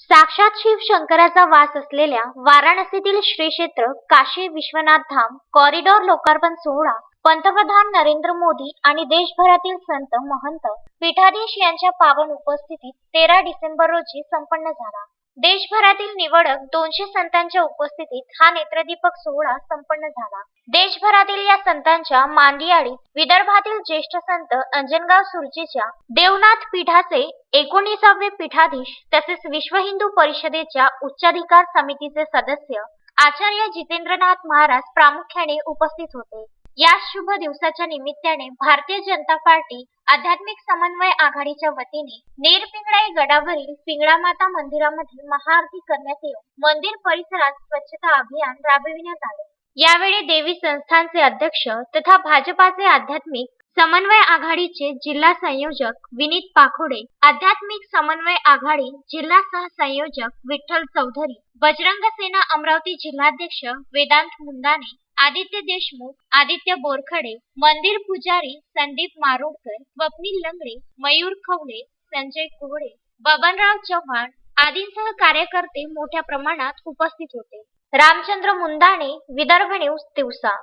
साक्षात शिव शंकराचा वास असलेल्या वाराणसीतील श्री क्षेत्र काशी विश्वनाथ धाम कॉरिडॉर लोकार्पण सोहळा पंतप्रधान नरेंद्र मोदी आणि देशभरातील संत महंत पीठाधीश यांच्या पावन उपस्थितीत तेरा डिसेंबर रोजी संपन्न झाला. देशभरातील निवडक दोनशे संतांच्या उपस्थितीत हा नेत्रदीपक सोहळा संपन्न झाला. देशभरातील या संतांच्या मांदियाळीत विदर्भातील ज्येष्ठ संत अंजनगाव सुरजीच्या देवनाथ पीठाचे एकोणीसावे पीठाधीश तसेच विश्व हिंदू परिषदेच्या उच्चाधिकार समितीचे सदस्य आचार्य जितेंद्रनाथ महाराज प्रामुख्याने उपस्थित होते. या शुभ दिवसाच्या निमित्ताने भारतीय जनता पार्टी आध्यात्मिक समन्वय आघाडीच्या वतीने नेरपिंगळाई गडावरील पिंगळा माता मंदिरामध्ये महाआरती करण्यात येऊन मंदिर परिसरात स्वच्छता अभियान राबविण्यात आले. यावेळी देवी संस्थानचे अध्यक्ष तथा भाजपाचे आध्यात्मिक समन्वय आघाडीचे जिल्हा संयोजक विनीत पाखोडे आध्यात्मिक समन्वय आघाडी जिल्हा सहसंयोजक विठ्ठल चौधरी बजरंग सेना अमरावती जिल्हाध्यक्ष वेदांत मुंदाने आदित्य देशमुख आदित्य बोरखडे मंदिर पुजारी संदीप मारोडकर स्वप्नील लंगडे मयूर खवले संजय कोहडे बबनराव चव्हाण आदींसह कार्यकर्ते मोठ्या प्रमाणात उपस्थित होते. रामचंद्र मुंदाणे विदर्भ न्यूज दिवसा